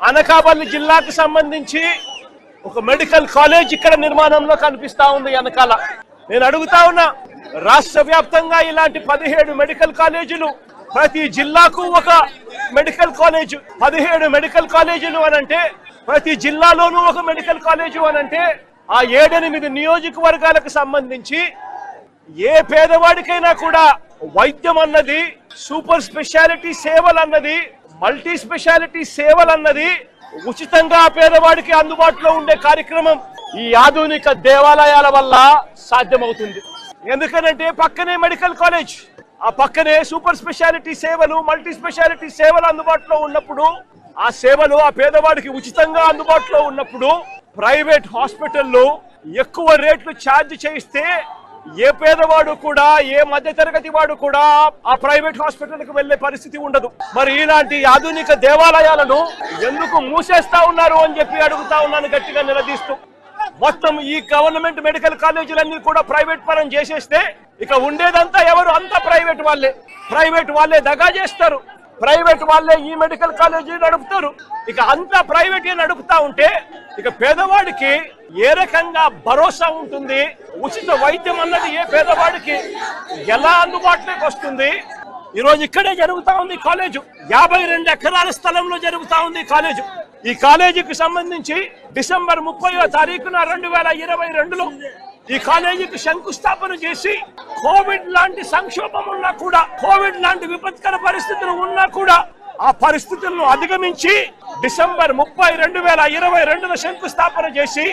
అనకాపల్లి జిల్లాకు సంబంధించి ఒక మెడికల్ కాలేజ్ ఇక్కడ నిర్మాణంలో కనిపిస్తా ఉంది వెనకాల. నేను అడుగుతా ఉన్నా రాష్ట్ర వ్యాప్తంగా ఇలాంటి పదిహేడు మెడికల్ కాలేజీలు ప్రతి జిల్లాకు ఒక మెడికల్ కాలేజ్ పదిహేడు మెడికల్ కాలేజీలు అనంటే ప్రతి జిల్లాలోనూ ఒక మెడికల్ కాలేజు అనంటే ఆ ఏడెనిమిది నియోజకవర్గాలకు సంబంధించి ఏ పేదవాడికైనా కూడా వైద్యం అన్నది సూపర్ స్పెషాలిటీ సేవలు అన్నది మల్టీ స్పెషాలిటీ సేవలు అన్నది ఉచితంగా ఆ పేదవాడికి అందుబాటులో ఉండే కార్యక్రమం. ఈ ఆధునిక దేవాలయాల వల్ల సాధ్యమవుతుంది. ఎందుకనంటే పక్కనే మెడికల్ కాలేజ్ ఆ పక్కనే సూపర్ స్పెషాలిటీ సేవలు మల్టీ స్పెషాలిటీ సేవలు అందుబాటులో ఉన్నప్పుడు ఆ సేవలు ఆ పేదవాడికి ఉచితంగా అందుబాటులో ఉన్నప్పుడు ప్రైవేట్ హాస్పిటల్లో ఎక్కువ రేట్లు ఛార్జ్ చేయిస్తే ఏ పేదవాడు కూడా ఏ మధ్య తరగతి వాడు కూడా ఆ ప్రైవేట్ హాస్పిటల్కి వెళ్ళే పరిస్థితి ఉండదు. మరి ఇలాంటి ఆధునిక దేవాలయాలను ఎందుకు మూసేస్తా ఉన్నారు అని చెప్పి అడుగుతా ఉన్నాను గట్టిగా నిలదీస్తూ. మొత్తం ఈ గవర్నమెంట్ మెడికల్ కాలేజీలన్నీ కూడా ప్రైవేట్ పరం చేసేస్తే ఇక ఉండేదంతా ఎవరు? అంతా ప్రైవేట్ వాళ్ళే. ప్రైవేట్ వాళ్ళే దగా చేస్తారు. ప్రైవేట్ వాళ్ళే ఈ మెడికల్ కాలేజీ నడుపుతారు. ఇక అంతా ప్రైవేట్ నడుపుతా ఉంటే ఇక పేదవాడికి ఏ రకంగా భరోసా ఉంటుంది? ఉచిత వైద్యం అన్నది ఏ పేదవాడికి ఎలా అందుబాటులోకి వస్తుంది? ఈ రోజు ఇక్కడే జరుగుతా ఉంది కాలేజు. యాభై రెండు ఎకరాల స్థలంలో జరుగుతా ఉంది కాలేజు. ఈ కాలేజీకి సంబంధించి డిసెంబర్ ముప్పయో తారీఖున రెండు వేల ఇరవై రెండులో ఈ కాలేజీకి శంకుస్థాపన చేసి కోవిడ్ లాంటి సంక్షోభం ఉన్నా కూడా కోవిడ్ లాంటి విపత్కర పరిస్థితులు ఉన్నా కూడా ఆ పరిస్థితులను అధిగమించి డిసెంబర్ ముప్పై రెండు వేల ఇరవై రెండున శంకుస్థాపన చేసి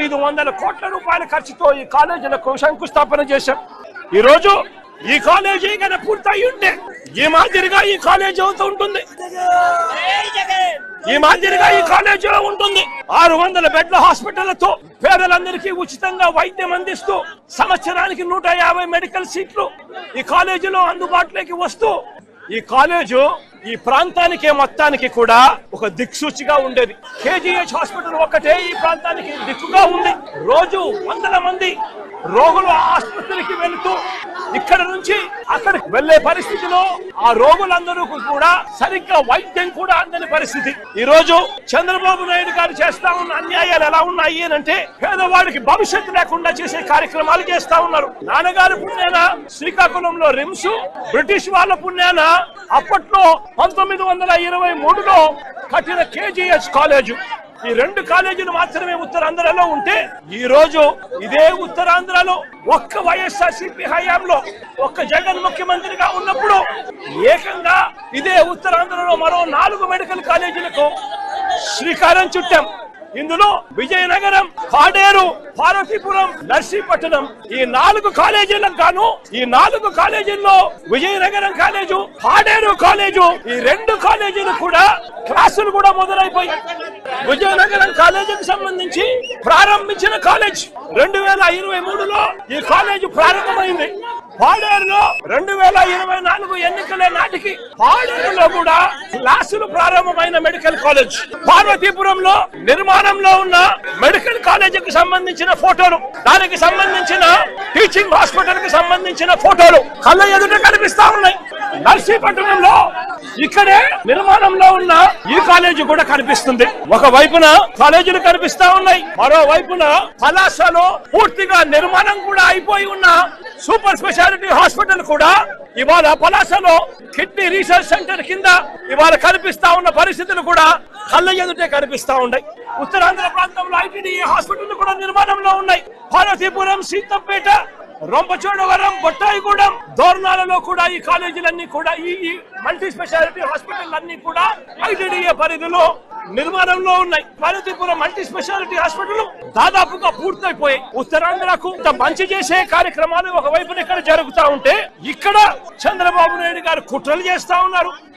ఐదు వందల కోట్ల రూపాయల ఖర్చుతో ఈ కాలేజీలకు శంకుస్థాపన చేశాం. ఈ రోజు ఈ కాలేజీ కనుక పూర్తయి ఉంటే ఈ మాదిరిగా ఈ కాలేజీ అవుతూ ఉంటుంది. ఈ మాదిరిగా ఈ కాలేజీలో ఉంటుంది. ఆరు వందల బెడ్ల హాస్పిటళ్ళతో పేదలందరికీ ఉచితంగా వైద్యం అందిస్తూ సంవత్సరానికి నూట యాభై మెడికల్ సీట్లు ఈ కాలేజీలో అందుబాటులోకి వస్తూ ఈ కాలేజు ఈ ప్రాంతానికి మొత్తానికి కూడా ఒక దిక్సూచిగా ఉండేది. కేజీహెచ్ హాస్పిటల్ ఒక్కటే ఈ ప్రాంతానికి దిక్కుగా ఉంది. రోజు వందల మంది రోగులు ఆసుపత్రికి వెళుతూ ఇక్కడ నుంచి అక్కడికి వెళ్ళే పరిస్థితిలో ఆ రోగులందరూ కూడా సరిగ్గా వైద్యం కూడా అందని పరిస్థితి. ఈ రోజు చంద్రబాబు నాయుడు గారు చేస్తా ఉన్న అన్యాయాలు ఎలా ఉన్నాయి అని అంటే పేదవాడికి భవిష్యత్తు లేకుండా చేసే కార్యక్రమాలు చేస్తా ఉన్నారు. నాన్నగారు పుణ్యాన శ్రీకాకుళంలో రిమ్స్ బ్రిటిష్ వాళ్ళ పుణ్యాన అప్పట్లో పంతొమ్మిది వందల ఇరవై మూడులో కట్టిన కేజీఎస్ కాలేజు. ఈ రెండు కాలేజీలు మాత్రమే ఉత్తరాంధ్రలో ఉంటే ఈ రోజు ఇదే ఉత్తరాంధ్రలో ఒక్క వైఎస్ఆర్ సిపి హయాంలో ఒక్క జగన్ ముఖ్యమంత్రిగా ఉన్నప్పుడు ఏకంగా ఇదే ఉత్తరాంధ్రలో మరో నాలుగు మెడికల్ కాలేజీలకు శ్రీకారం చుట్టాం. ఇందులో విజయనగరం కాడేరు పార్వతీపురం నర్సీపట్నం ఈ నాలుగు కాలేజీలకు గాను ఈ నాలుగు కాలేజీల్లో విజయనగరం కాలేజు కాడేరు కాలేజు ఈ రెండు కాలేజీలు కూడా క్లాసులు కూడా మొదలైపోయి విజయనగరం కాలేజీకి సంబంధించి ప్రారంభించిన కాలేజ్ రెండు వేల ఇరవై మూడులో ఈ కాలేజీ ప్రారంభమైంది. పాడేరులో రెండు వేల ఇరవై నాలుగు ఎన్నికల నాటికి పాడేరులో కూడా క్లాసులు ప్రారంభమైన మెడికల్ కాలేజ్. పార్వతీపురంలో నిర్మాణంలో ఉన్న మెడికల్ కాలేజీకి సంబంధించిన ఫోటోలు దానికి సంబంధించిన టీచింగ్ హాస్పిటల్కి సంబంధించిన ఫోటోలు కళ్ళ ఎదుట కనిపిస్తా ఉన్నాయి. నర్సీపట్నంలో ఇక్కడే నిర్మాణంలో ఉన్న ఈ కాలేజీ కూడా కనిపిస్తుంది. ఒక వైపున కాలేజీలు కనిపిస్తా ఉన్నాయి. మరో వైపున పూర్తిగా నిర్మాణం కూడా అయిపోయి ఉన్న సూపర్ స్పెషాలిటీ హాస్పిటల్ కూడా ఇవాళ పలాసలో కిడ్నీ రీసెర్చ్ సెంటర్ కింద ఇవాళ కనిపిస్తా ఉన్న పరిస్థితులు కూడా కళ్ళ ఎదుటే కనిపిస్తా ఉన్నాయి. ఉత్తరాంధ్ర ప్రాంతంలో ఐటీడీ హాస్పిటల్ కూడా నిర్మాణంలో ఉన్నాయి. భారతీపురం సీతంపేట రొంపచోడవరం బొట్టాయిగూడెం దోర్నాలలో కూడా ఈ కాలేజీలన్నీ కూడా ఈ ఈ మల్టీ స్పెషాలిటీ హాస్పిటల్ అన్ని కూడా ఐటీడీఏ పరిధిలో నిర్మాణంలో ఉన్నాయి. పార్వతీపురం మల్టీ స్పెషాలిటీ హాస్పిటల్ దాదాపుగా పూర్తయిపోయి ఉత్తరాంధ్రకు మంచి చేసే కార్యక్రమాలు ఒకవైపున ఇక్కడ జరుగుతా ఉంటే ఇక్కడ చంద్రబాబు నాయుడు గారు కుట్రలు చేస్తా ఉన్నారు.